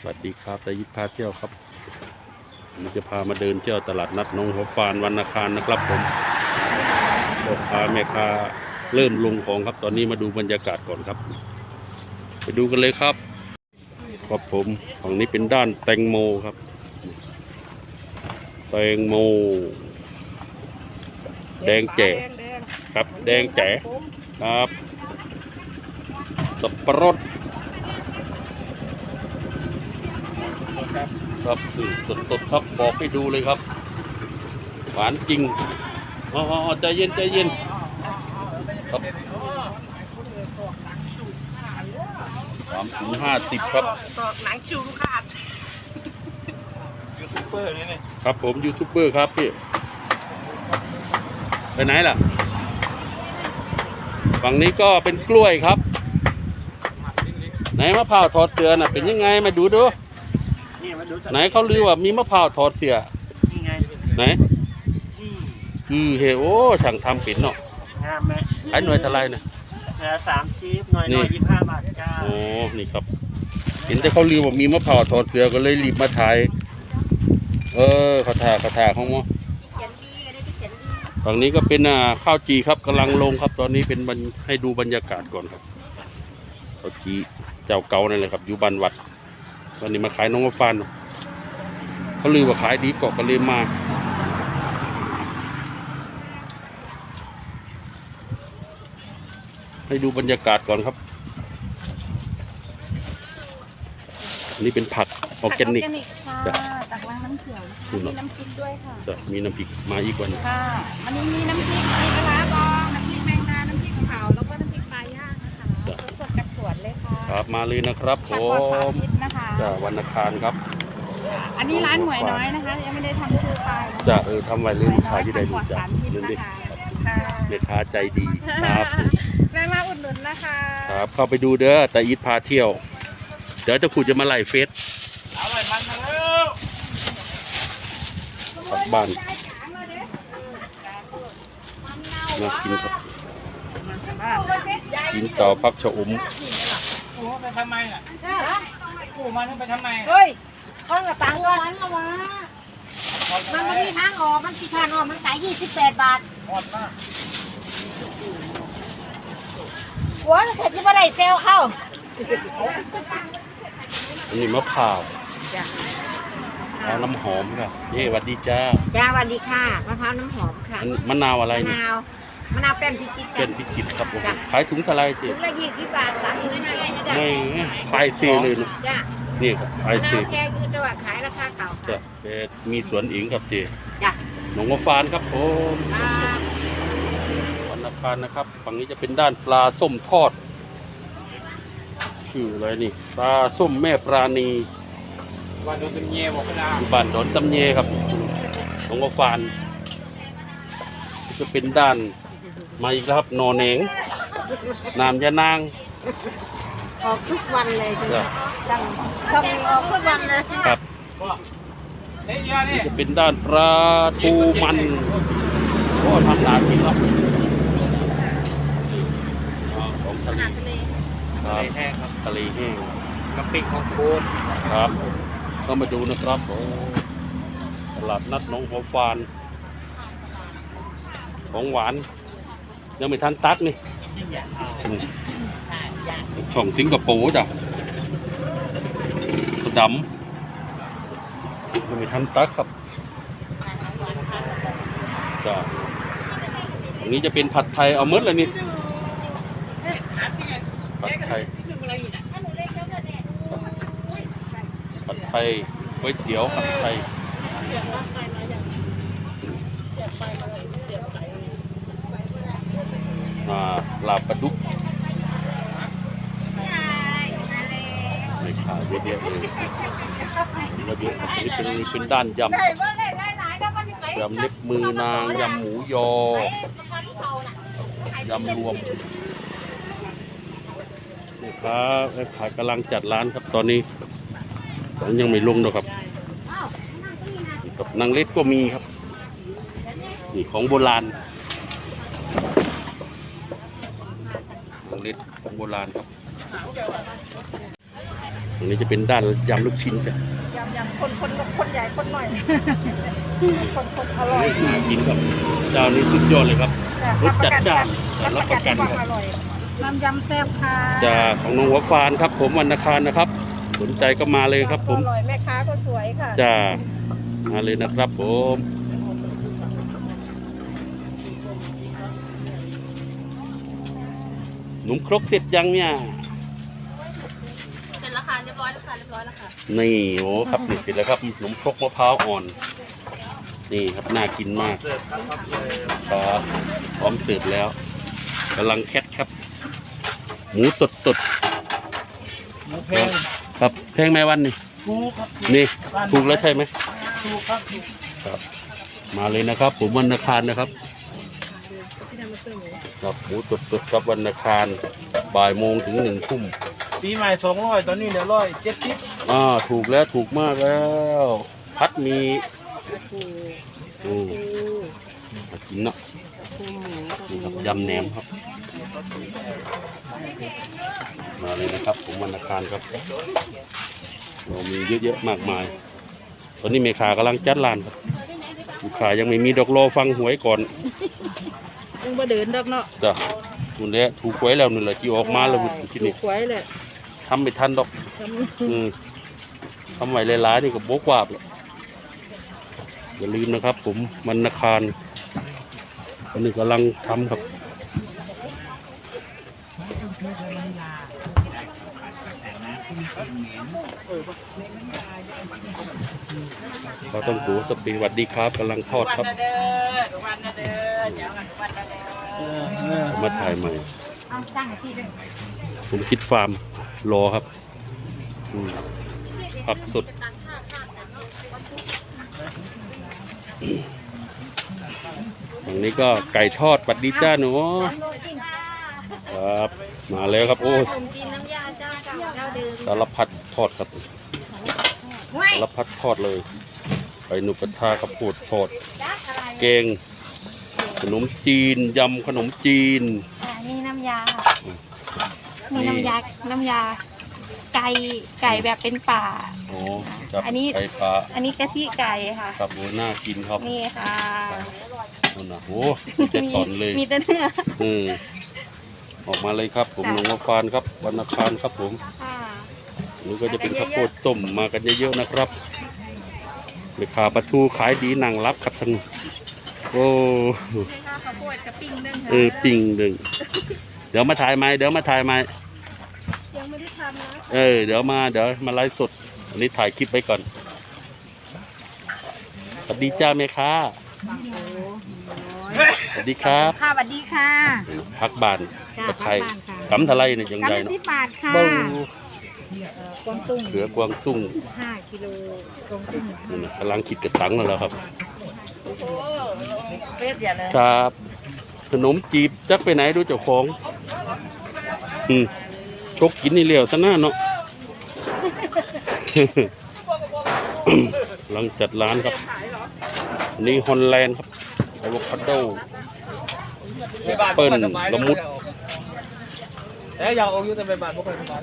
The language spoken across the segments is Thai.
สวัสดีครับแต่ยิปพาเที่ยวครับผมจะพามาเดินเที่ยวตลาดนัดหนองหัวฟานวันอาคารนะครับผมพ่อค้าแม่ค้าเริ่มลงของครับ ตอนนี้มาดูบรรยากาศก่อนครับ ไปดูกันเลยครับ ครับผมฝั่งนี้เป็นด้านแตงโมครับ แตงโม แดงแจ๋ครับ แดงแจ๋ครับ สับปะรด ครับสดสดๆครับบอกให้ดูเลยครับ หวานจริงอ๋ออใจเย็นใจเย็นครับสามถึงห้าสิบครับตอกหนังชิวลูกค้ายูทูบเบอร์นี่นี่ครับผมยูทูบเบอร์ครับพี่ไปไหนล่ะ ฝั่งนี้ก็เป็นกล้วยครับ ไหนมะพร้าวถอดเสือน่ะเป็นยังไงมาดูดู นี่มาดูจัดไหนเขาลือว่ามีมะพร้าวถอดเสือนี่ไงไหนอืมคือเฮโอช่างทำปิ่นเนาะงามไหมขายหน่วยเท่าไรนะเออสามชีฟหน่อยหน่อยยี่สิบห้าบาทจ้าโอ้นี่ครับ เห็นแต่เขาลือว่ามีมะพร้าวถอดเสือก็เลยรีบมาถ่าย เออเขาถ่าเขาถ่าของมอ เขียนดีก็ได้ที่เขียนดีฝั่งนี้ก็เป็นอ่าข้าวจีครับกำลังลงครับ ตอนนี้เป็นบรรให้ดูบรรยากาศก่อนครับข้าวจีเจ้าเก่านั่นแหละครับอยู่บ้านวัด วันนี้มาขายน้องมะฟานเขาลือว่าขายดีเกาะก็เลยมาให้ดูบรรยากาศก่อนครับอันนี้เป็นผักออร์แกนิกค่ะจ้ะจากร้านน้ำเขียวอืมมีน้ำพริกด้วยค่ะจะมีน้ำพริกมาอีกวันค่ะวันนี้มีน้ำพริกมีปลา ค่ะครับมาเลยนะครับผผักปลอดสารมพิษนะคะ จะวันอังคารครับอันนี้ร้านหมวยน้อยนะคะ ยังไม่ได้ทำชื่อไปายนจะเออทำไว้เลยลูกค้าที่ได้ปลอรู้ดจักสารพิษเรื่องนะนี้คะค่ะแม่ค้าใจดีครับแม่มาอุดหนุนนะคะครับเข้าไปดูเด้อแต่อีทพาเที่ยว เดี๋ยวเจะขู่จะมาไล่เฟซเอาเลยมันมาแล้วกลับบ้านมากินครับกินต่อพักชะอม กูไปทำไมน่ะกูมันไปทำไมเฮ้ยข้องกับตังค์ก่อนละวะมันไม่มีทางออก มันสิทางออก มันขายยี่สิบแปดบาทอ่อนมากหัวจะเสร็จที่บ่ได้เซลเข้าอันนี้มะพร้าวเอาน้ำหอมครับเย้สวัสดีจ้าจ้าสวัสดีค่ะ มะพร้าวน้ำหอมค่ะอันมะนาวอะไรมะนี่นาว มะนาวแป้นพริกจิตเป็นพิกิตครับผมขายถุงเท่าไหรเจ๊ถุงละยี่สิบบาทสามถุงห้าเองนะจ้ะไม่ไปซีเลยนะจ้านี่ครับไปมะนาซีวแค่คือตัวขายราคาเก่าจะค่ะเป็นมีสวนอิงครับเจ๊จ้ะหนองมะฟานครับผมอ่า วันอังคารนะครับฝั่งนี้จะเป็นด้านปลาส้มทอดชื่ออะไรนี่ปลาส้มแม่ปราณีวันโดนเป็นเงี้ยบอกไม่ได้อยู่บ้านดอนตำเยครับหลวงพ่อฟาน จะเป็นด้าน มาอีกแล้วครับนอแหนงนามยานาง ออกทุกวันเลยจ้ะจังต้องมีออกทุกวันเลยครับเฮ้ยยานี่จะเป็นด้านปลาทูมันโอ้ทำหนากินครับอ่าของทะเลอาหารทะเลครับแห้งครับทะเลแห้งกะปิของโคตรครับก็มาดูนะครับโอ้ตลาดนัดหน้องหัวฟาน ของหวาน ยังไม่ทันตักนี่ช่องสิงคโปร์จ้ะสะดำยังไม่ทันตักครับจ้ะตรงนี้จะเป็นผัดไทยเอาเมดเลยนี่ผัดไทยผัดไทยก๋วยเตี๋ยวผัดไทย อ่าลาบปลาดุกไม่ขายเยอะๆเลยระเบียบอันนี้เป็นเป็นด้านยำยำเล็บมือนางยำหมูยอยำรวมนี่ครับแม่ขายกำลังจัดร้านครับตอนนี้ผมยังไม่ลงหรอกครับนี่ครับนางเล็ดก็มีครับนี่ของโบราณนา งเล็ดของโบราณครับ ตรงนี้จะเป็นด้านยำลูกชิ้นจ้ะยำยำคนคนคนใหญ่คนหน่อย คนคนอร่อยน่ากินครับเจ้านี้สุดยอดเลยครับรสจัดจ้านรับรับปประระกักันนความครับอร่อยน้ำยำแซ่บค่ะจะของน้องหัวฟานครับ ผมวันอังคารนะครับ สนใจก็มาเลยครับ ผมอร่อยแม่ค้าก็สวยค่ะจะมาเลยนะครับผม หนุ่มครกเสร็จยังเนี่ย เสร็จแล้วค่ะเรียบร้อยแล้วค่ะเรียบร้อยแล้วค่ะนี่โอ้ครับนี่เสร็จแล้วครับขนมครกมะพร้าวอ่อน นี่ครับน่ากินมากครับพร้อมเสิร์ฟแล้วกำลังแคทครับ หมูสดสดหมูแพงๆครับแพงไหมวันนี่ถูกครับนี่ถูกแล้วใช่ไหมถูกครับถูกครับ มาเลยนะครับ ผมวันอังคารนะครับ ครับหมูสดสดๆครับวันอังคารบ่ายโมงถึงหนึ่งทุ่มปีใหม่สองร้อยตอนนี้เหลือร้อยเจ็ดสิบอ่าถูกแล้วถูกมากแล้ว พัดมีอืมมากินเนาะนี่ครับยำแหนมครับ มาเลยนะครับผมวันอังคารครับเรามีเยอะๆมากมาย ตอนนี้เมคากำลังจัดร้านครับลูกค้ายังไม่มีดอกโลฟังหวยก่อน ยังบ่เดินดอกเนาะจ้ะนู่นแหละถูกหวยแล้วนี่แหละจีออกมาแล้วทีนี้สวยเลยทำไม่ทันดอกอืมทำไว้หลายๆนี่ก็บกวาบเลยอย่าลืมนะครับ ผมมันนาคารวันนี้กำลังทำครับเราต้องดูสปีสวัสดีครับกำลังทอดครับเด้อวันนะเด้อเดี๋ยววันนะเด้อ มาถ่ายใหม่ เอาตั้งที่เดิมผมคิดฟาร์มรอครับอืมผักสดอย่างนี้ก็ไก่ทอดปัดดีจ้าหนูครับ มาแล้วครับ โอ้ยผมกินน้ำยาเจ้าเก่าเจ้าเดิมสารพัดทอดครับห้วยสารพัดทอดเลยไก่หนุกระทาข้าวโพดทอด จ้าอะไรแกง ขนมจีนยำขนมจีน อ่านี่น้ำยานี่มีน้ำยา น้ำยา ไก่ ไก่แบบเป็นป่า โอ้จับอันนี้ ไก่ปลาอันนี้กะทิไก่ค่ะ ครับโอ้น่ากินครับนี่ค่ะนู่นนะโอ้มีแต่ตอนเลยมีแต่เนื้ออืมออกมาเลยครับ ผมจ้ะหลวงมาฟานครับวันอังคารครับผมค่ะนี่ก็จะเป็นข้าวโพดต้มมากันเยอะๆนะครับราคาปลาทูขายดีหนังรับครับทั้ง โอ้นี่ค่ะข้าวโพดกับปิ้งนึ่งค่ะเออปิ่งหนึ่งเดี๋ยวมาถ่ายไหมเดี๋ยวมาถ่ายไหมยังไม่ได้ทำนะเออเดี๋ยวมาเดี๋ยวมาไลฟ์สดอันนี้ถ่ายคลิปไว้ก่อนสวัสดีจ้าแม่ค้าสวัสดีครับค่ะสวัสดีค่ะพักบานจ้าตะไคร้พักบ้านค่ะกำทะไลเนี่ยยังกำใหญ่ละเนาะสิบบาทค่ะเบ้ากวางตุ้งเขือกวางตุ้งห้ากิโลกวางตุ้งนี่นะกำลังคิดกระตังแล้วครับ เรียบอย่าเลยครับ ขนมจีบจักไปไหนดูเจ้าของ อืมชกกินนี่เลี้ยวซะหน้าเนาะ หลังจัดร้านครับ อันนี้ฮอลแลนด์ครับอะโวคาโดแอปเปิ้ลละมุดแล้วอยากเอาอยู่แต่ไปบ้านพวกคนสบาย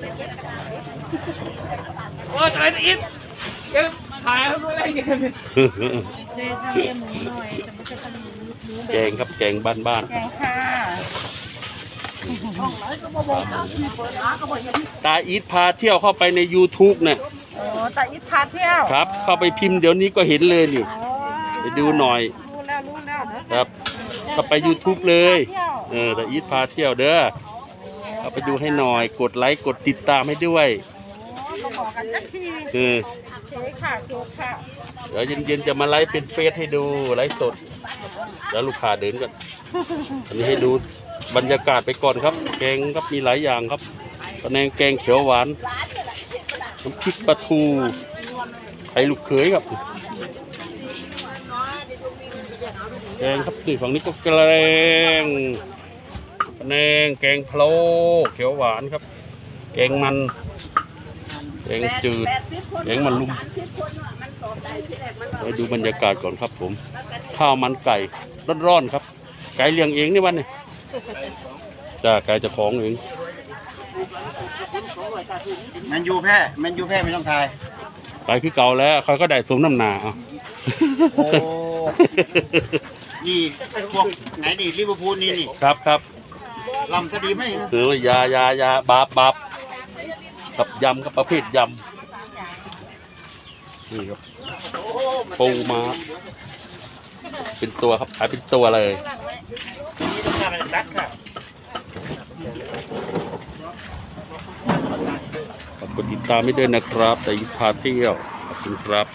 โอ้ยตายอีกเก็บขายให้ด้วยอะไรเงี้ย เลยทำเอ็มหมูหน่อยแต่ไม่ใช่ทำหมูหมูแบแกบงครับแกงบ้านแกงค่ะๆ ตาอีทพาเที่ยวเข้าไปใน YouTube เนี่ยโอ้แต่อิทพาเที่ยวครับ เข้าไปพิมพ์เดี๋ยวนี้ก็เห็นเลยนี่ อ๋อไปดูหน่อยรู้แล้วรู้แล้วนะครับเข้าไป YouTube เลยเที่ยวเออตาอีทพาเที่ยวเด้อเข้าไปดูให้หน่อย กดไลค์กดติดตามให้ด้วยโอ้มาบอ กกันสักทีเออเจ๊ค่ะโจ๊กค่ะเดี๋ยวเย็นๆจะมาไลฟ์เป็นเฟซให้ดูไลฟ์สด แล้วลูกค้าเดินกันอันนี้ให้ดูบรรยากาศไปก่อนครับ แกงครับมีหลายอย่างครับตะแนงแกงเขียวหวานน้ำพริกปลาทูไข่ลูกเขยครับแกงครับนี่ฝั่งนี้ก็แกงตะแนงแกงพะโล้เขียวหวานครับ แกงมัน แกงจืดแกงมันลุมไปดูบรรยากาศก่อนครับผม ข้าวมันไก่ร้อนๆครับ ไก่เลี้ยงเองนี่วันนี้จ้าไก่เจะของเองแมนยูแพ้แมนยูแพ้ไม่ต้องทายไปคือเก่าแล้วเขาก็ได้สมน้ำหนาเอาโอ้นี่พวกไหนดิลิเวอร์พูลนี่นี่ครับครับลำคดีไหมเออยายายาบาบบาบ กับยำกับประเภทยำนี่ครับปูมาเป็นตัวครับขายเป็นตัวเลยขอบคุณติดตามไม่ด้วยนะครับ แต่ยิ่พาเที่ยวขอบคุณครับ